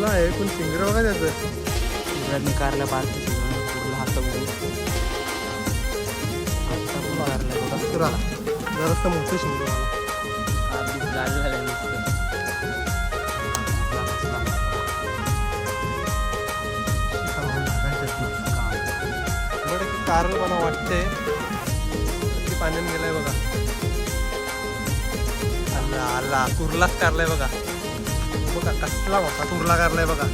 कुर्ला आहे पण शिंगर बघा त्याचं शिवराजने कारला हात जरासं मोठं शिंगर मला कारली जाड झाल्या नुसतं बरं की कारल मला वाटते ती पाण्याने गेलाय बघा. आला आला कुर्लाच कारलाय बघा. बघा कसला होता कुर्ला कारलाय बघा.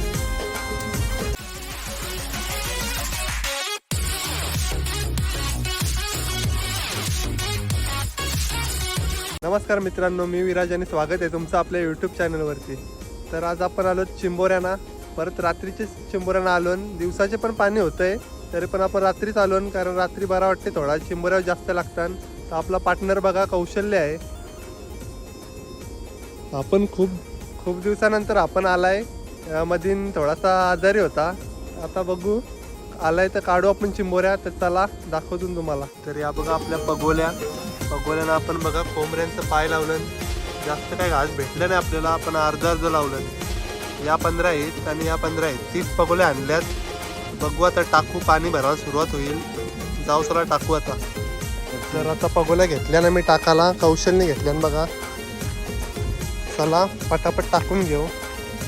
नमस्कार मित्रांनो मी विराज आणि स्वागत आहे तुमचं आपल्या यूट्यूब चॅनलवरती तर आज आपण आलो चिंबोऱ्यांना. परत रात्रीचे चिंबोऱ्यांना आलो आणि दिवसाचे पण पाणी होतंय तरी पण आपण रात्रीच आलो आणि कारण रात्री बरा वाटते थोडा. चिंबोऱ्यावर जास्त लागतात तर आपला पार्टनर बघा कौशल्य आहे. आपण खूप खूप दिवसानंतर आपण आलाय. मधीन थोडासा आजारी होता. आता बघू. आलाय तर काढू आपण चिंबोऱ्या तर चला दाखवतून तुम्हाला. तर या बघा आपल्या पगोल्या. पगोल्यानं आपण बघा कोंबऱ्यांचं पाय लावलं जास्त काही घास भेटलं नाही आपल्याला. आपण अर्धा अर्ध लावलं या पंधरा आहेत आणि या पंधरा आहेत. तीस पगोल्या आणल्यात. बघू आता टाकू पाणी भरायला सुरुवात होईल. जाऊ सला टाकू आता. तर आता पगोल्या घेतल्या मी टाकाला कौशल्य घेतल्यान बघा. चला पटापट टाकून घेऊ.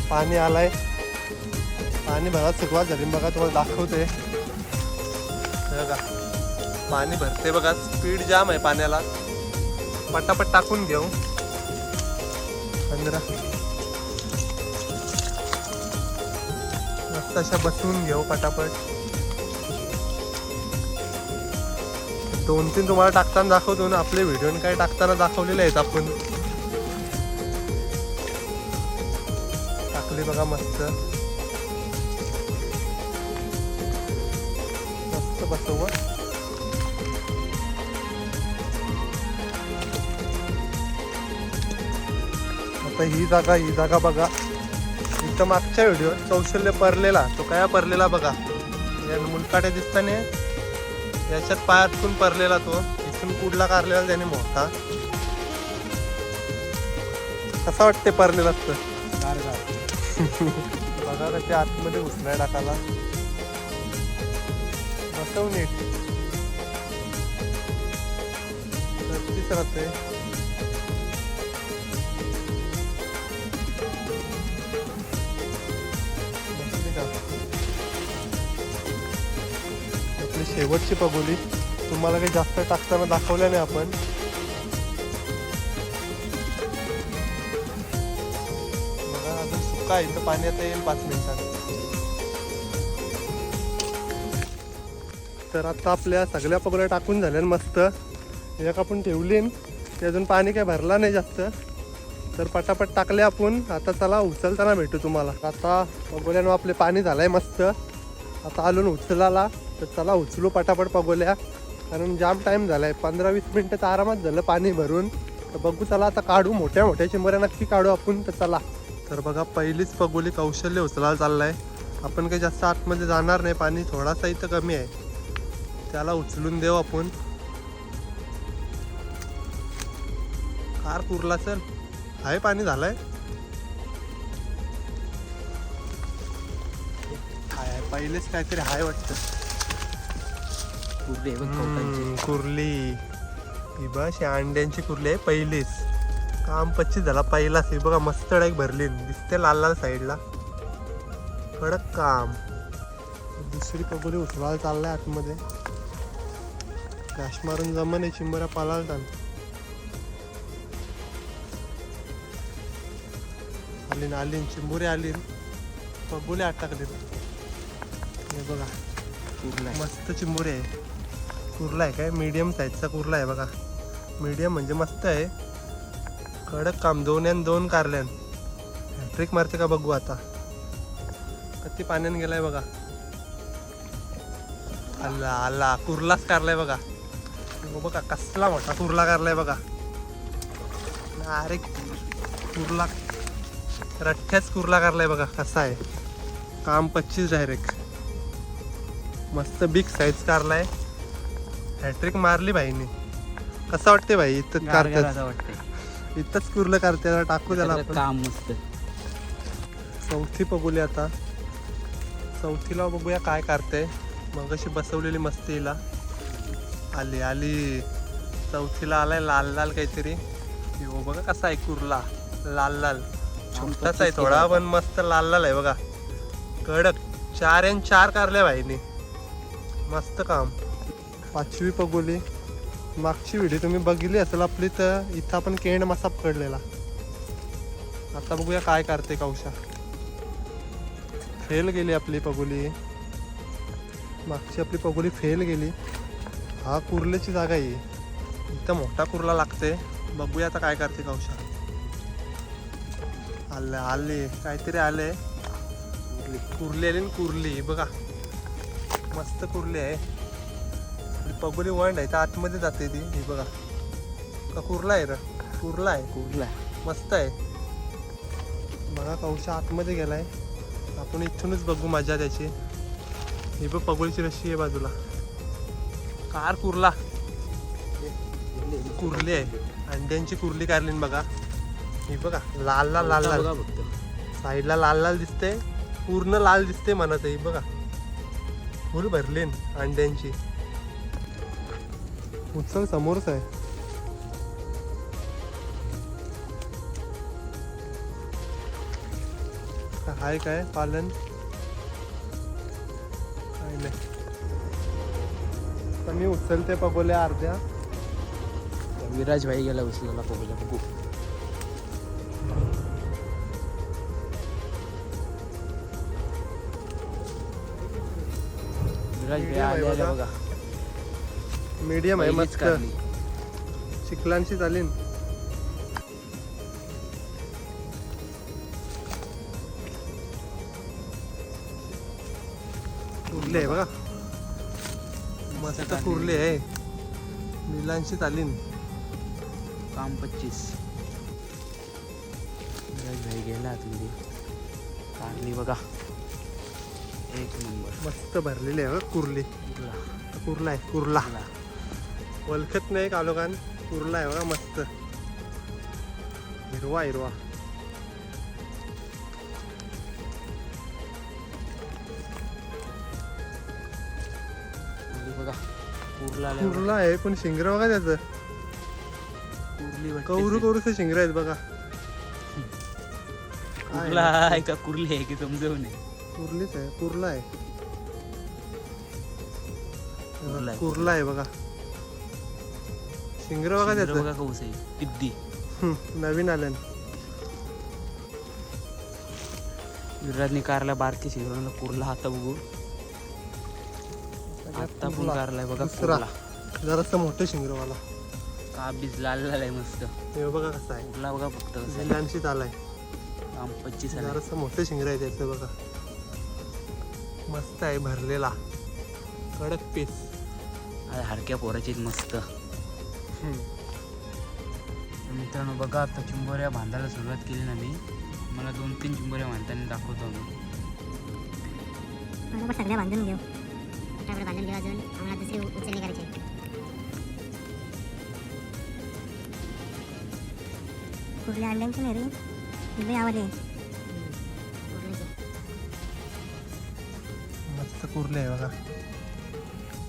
पाणी आलाय. पाणी भरायला सुरुवात झाली. बघा तुम्हाला दाखवते. हे बघा. पाणी भरते बघा. स्पीड जाम आहे पाण्याला. पटापट टाकून घेऊ. पंधरा. मस्त अशा बसवून घेऊ पटापट. दोन तीन तुम्हाला टाकताना दाखवतो ना. आपले व्हिडिओ काय टाकताना दाखवलेले आहेत आपण. टाकली बघा मस्त. मस्त बसव आता ही जागा ही जागा बघा. इथं मागच्या व्हिडिओ कौशल्य परलेला तो काय परलेला बघा. या मुलकाट्या दिसताने याच्यात पायातून परलेला तो. इथून कुडला कारलेला त्याने मोठा. कसा वाटते परलेला असतं बघा कसे आतमध्ये घुसलाय टाकाला बसव नीट. राहते आपली शेवटची पगोली. तुम्हाला काही जास्त टाकताना दाखवल्या नाही आपण. काय? इथं पाण्यात येईल पाच मिनिटात. तर आता आपल्या सगळ्या पगोल्या टाकून झाल्या मस्त. एक आपण ठेवली ते अजून पाणी काही भरला नाही जास्त. तर पटापट टाकले आपण. आता चला उचलताना भेटू तुम्हाला. आता पगोल्यानं आपले पाणी झालंय मस्त. आता आलो उचलाला. तर चला उचलू पटापट पगोल्या. कारण जाम टाईम झालाय. पंधरा वीस मिनटं तर आरामात झालं पाणी भरून. तर बघू चला आता काढू. मोठ्या मोठ्या चिंबऱ्या नक्की काढू आपण. तर चला. तर बघा पहिलीच पगोली कौशल्य उचलायला चाललाय. आपण काही जास्त आतमध्ये जाणार नाही पाणी थोडासा इथं कमी आहे. त्याला उचलून देऊ आपण. कार पुरला सर आहे पाणी झालंय. हाय हाय, पहिलेच काहीतरी हाय वाटतं. कुर्ले कुर्ली. ही बस ही अंड्यांची कुर्ली आहे पहिलीच. काम पच्चीस झाला पहिलाच ही बघा मस्त डायक भरली. दिसते लाल लाल साईडला कडक काम. दुसरी पगोली उचलायला चाललाय आतमध्ये. कॅश मारून जमन चिंबऱ्या पालाल आली ना आली चिंबुरी आली पगोली अटकली. हे बघा. कुर्ला. मस्त चिंबोरी आहे. कुर्ला आहे काय मीडियम साईजचा कुर्ला आहे बघा. मीडियम म्हणजे मस्त आहे. कडक काम दोन यान दोन कारल्यान. ट्रिक मारते का बघू आता. किती पाण्याने गेलाय बघा. आला आला कुर्लाच कारलाय बघा. बघा कसला मोठा कुर्ला कारलाय बघा. अरे कुर्ला रठ्ठ्याच कुर्ला कारलाय बघा कसा आहे. काम पच्चीस डायरेक्ट मस्त बिग साईज कारलाय. हॅट्रिक मारली भाईने. कसं वाटते भाई? इथं असं वाटतंय. इथंच कुर्लं कारत्याला टाकू त्याला आपण. काम मस्त. चौथी बघूया आता. चौथीला बघूया काय करते. मग अशी बसवलेली मस्ती हिला. आली आली. चौथीला आलाय लाल लाल काहीतरी. हो बघा कसा आहे कुर्ला. लाल लाल. छोटाच आहे थोडा पण मस्त लाल लाल आहे बघा. कडक. चार आणि चार कारल्या भाईनी मस्त काम. पाचवी पगोली मागची व्हिडिओ तुम्ही बघितली असेल आपली तर इथं आपण केंड मासा पकडलेला. आता बघूया काय करते कौशा. फेल गेली आपली पगोली. मागची आपली पगोली फेल गेली. हा कुर्ल्याची जागा आहे. इथं मोठा कुर्ला लागते बघूया आता काय करते कौशा. आले आले काहीतरी आले. कुर्ली आली कुर्ली बघा. मस्त कुर्ली आहे. पगोली वंड आहे तर आतमध्ये जाते ती. ही बघा. का कुर्ला आहे र. कुर्ला आहे. कुठला मस्त आहे. बघा कौशा आतमध्ये गेलाय. आपण इथूनच बघू मजा त्याची. ही बघ पगोलीची रशी आहे बाजूला. कार कुर्ला. कुर्ली आहे. अंड्यांची कुर्ली काढली बघा. ही बघा लाल लाल लाल लाल. साईडला लाल लाल दिसते पूर्ण लाल दिसते म्हणत ही बघा. फुल भरली न अंड्यांची. उत्सव समोरच आहे. हाय काय? पालन? काय नाही. तर मी उचलते पगोल्या अर्ध्या. विराज भाई गेला उचलायला बघूया बघू. विराज भाई बघा. मीडियम आहे मस्त. चिखलांशी चालीन. कुर्ली आहे बघा. मस्त. कुर्ली आहे. निलांशी चालीन. काम पच्चीस. भाई गेला आतमध्ये काढली बघा. एक नंबर. मस्त भरलेली आहे बघा कुर्ली? कुर्ला. आहे कुर्ला? ओळखत नाही कालोखान कुर्ला आहे बघा मस्त. हिरवा हिरवा. कुर्ली बघा. कुर्ला आहे पण शिंगर बघा त्याचं. कौरू. कौरूचं शिंगर आहेत बघा. कुर्ला आहे? का कुर्ली आहे की समजवू नये कुर्लीच आहे कुर्ला आहे. कुर्ला आहे. कुर्ला आहे बघा. शिंगर बघा त्याचं. बघा कौस आहे? पिद्दी. हम्म, नवीन आलं. विराजने कारला बारकी शिंगराला कुर्ला आता बघू. आता पण कुर्ला. कारलाय बघा. कुर्ला. जरासं मोठं शिंगरवाला. काबीज लाल झालाय मस्त. हे बघा कसं आहे. कुर्ला बघा फक्त आहे. जिल्ह्यांशीच आलाय आम पच्चीस जरासं मोठं शिंगर आहे त्याचं बघा. मस्त आहे भरलेला. कडक पीस हरक्या पोराची मस्त. मित्रांनो बघा आता चिंबोऱ्या बांधायला सुरुवात केली ना मी. मला दोन तीन चिंबोऱ्या बांधताना दाखवतो मी बरोबर सगळ्या बांधून घेऊ. फटाफट बांधून घेऊ अजून. आम्हाला दुसरी उ- उचलणी करायची आहे. कुठल्या अंड्यांची नाही रे. मस्त कुर्ले आहे बघा.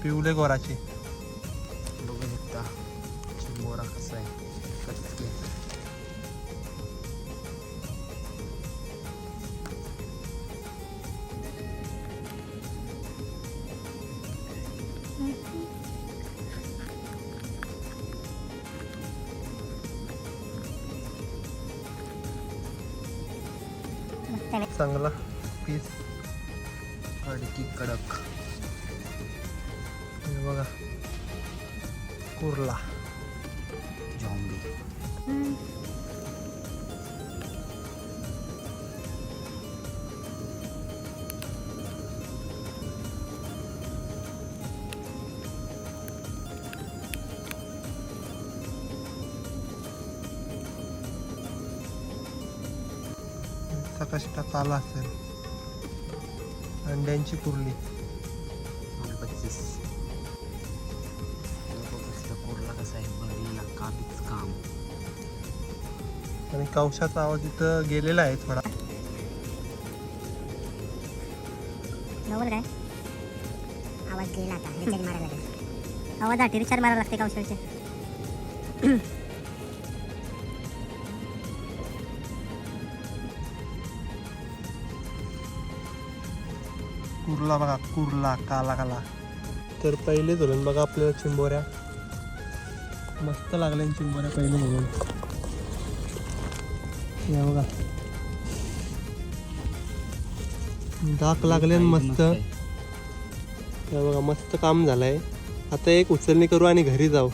पिवले गोराची. चिंबोरा कसा आहे कच्ची. मस्त आहे. चांगला पीस कडकी कडक हे बघा कुर्ला सकाशिटा चाला असेल? अंड्यांची कुर्ली. पच्चीस. कसा आहे? काम आणि कवशाचा आवाज इथं गेलेला आहे थोडा. आवाज गेला आता. रिचार्ज मारायला लागेल. आवाज आठी रिचार्ज मारायला लागते कौशलचे कुर्ला बघा कुर्ला काला काला तर पहिले धरून बघा आपल्याला चिंबोऱ्या. मस्त लागल्या चिंबोऱ्या पहिले धरून. या बघा. डाक लागले मस्त. या बघा मस्त काम झालंय. आता एक उचलणी करू आणि घरी जाऊ.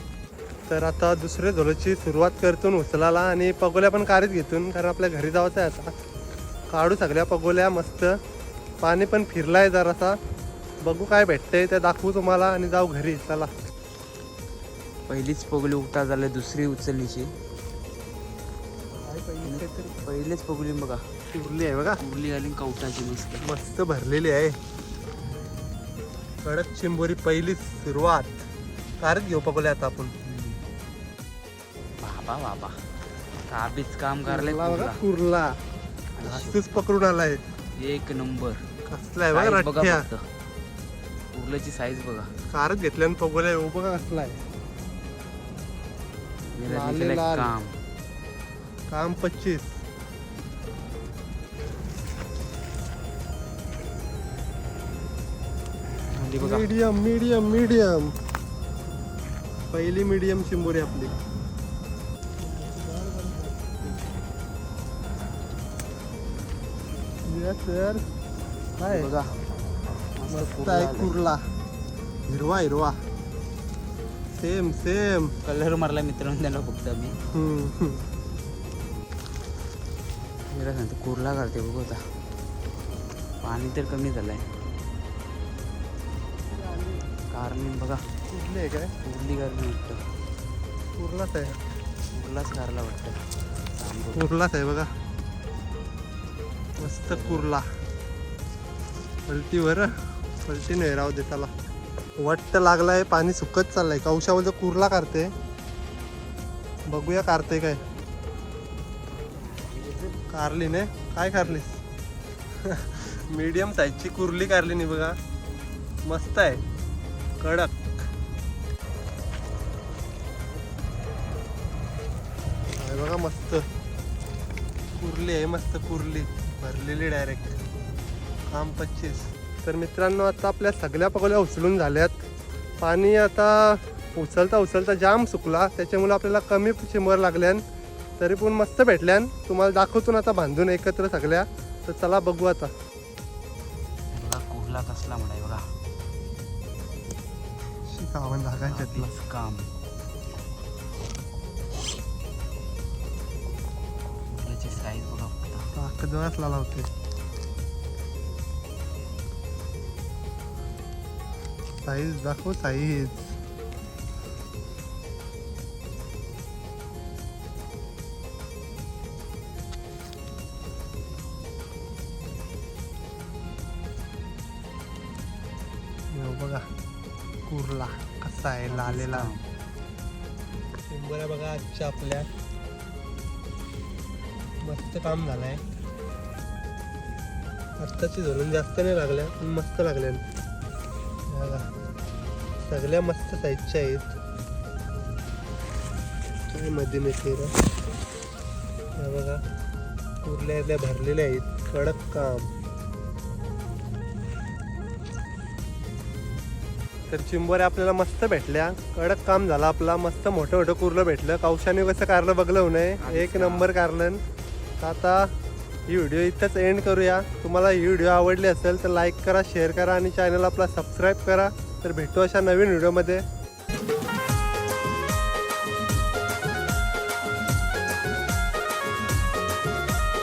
तर आता दुसरे झोलची सुरुवात करतून उचलाला आणि पगोल्या पण काढीत घेतून कारण आपल्या घरी जायचं आहे आता. काढू सगळ्या पगोल्या मस्त. पाणी पण फिरलाय जरासा. बघू काय भेटतंय ते दाखवू तुम्हाला आणि जाऊ घरी चला. पहिलीच पगली उठा झालं दुसरी उचललीची पहिलेच पगली बघा. उरली आहे बघा. उरली आली कवटाची मस्त. मस्त भरलेली आहे. कडक चिंबोरी पहिली सुरुवात. कारच घेऊ पगोल्या आता आपण. बाबा बाबा. काबीच काम करले कुर्ला पकडून आलाय. एक नंबर. कसला आहे बघा Size बघा फक्त. उरल्याची साईज बघा. कारच घेतल्यानं पगोल्या येऊ बघा कसला आहे. लाले लाल. काम. काम पच्चीस. बघा. Medium medium medium. पहिली मीडियम चिंबोरी आपली. सर काय बघा. मस्त आहे कुर्ला. हिरवा हिरवा. सेम सेम कलर मारला मित्रांनो त्याला फक्त मी जरा सांगतो कुर्ला काढते बघू आता. पाणी तर कमी झालंय. कारण बघा कुर्ले आहे काय? उरली कारण वाटतं. कुर्लाच आहे. उरलाच कारला वाटतं. कुर्लाच आहे बघा. मस्त कुर्ला. पलटी वर पलटी नाही राहू दे त्याला. वट्ट लागलाय पाणी सुकत चाललंय. कौशावर कुर्ला काढते बघूया काढते काय. कारली ने? काय कारलीस मीडियम साईजची कुर्ली कारली नाही बघा. मस्त आहे. कडक. आहे बघा मस्त. कुर्ली आहे मस्त कुर्ली. भरलेली डायरेक्ट काम पच्चीस. तर मित्रांनो आता आपल्या सगळ्या पगोल्या उचलून झाल्यात. पाणी आता उचलता उचलता जाम सुकला. त्याच्यामुळे आपल्याला कमी चिंबर लागल्यान तरी पण मस्त भेटल्यान. तुम्हाला दाखवतो आता बांधून एकत्र सगळ्या. तर चला बघू आता. बघा कुर्ला कसला म्हणाय बघा. शिकावं काम. साईज बघा फक्त ताकद वाचला लावते साईज दाखव साईज. बघा कुर्ला कसा आहे लालेला. बघा आजच्या आपल्या. मस्त काम झालंय. आत्ताची धरून जास्त नाही लागल्या पण मस्त लागल्या. सगळ्या मस्त साईजच्या आहेत. काय मध्ये येते रे? हे बघा. उरल्या भरलेल्या आहेत. कडक काम. तर चिंबोऱ्या आपल्याला मस्त भेटल्या. कडक काम झालं आपला. मस्त मोठं मोठं कुर्लं भेटलं. कौशाने कसं कारलं बघलं होऊ नये एक नंबर कारलं. आता ही व्हिडिओ इथंच एंड करूया. तुम्हाला ही व्हिडिओ आवडली असेल तर लाईक करा शेअर करा आणि चॅनल आपला सबस्क्राईब करा. तर भेटू अशा नवीन व्हिडिओमध्ये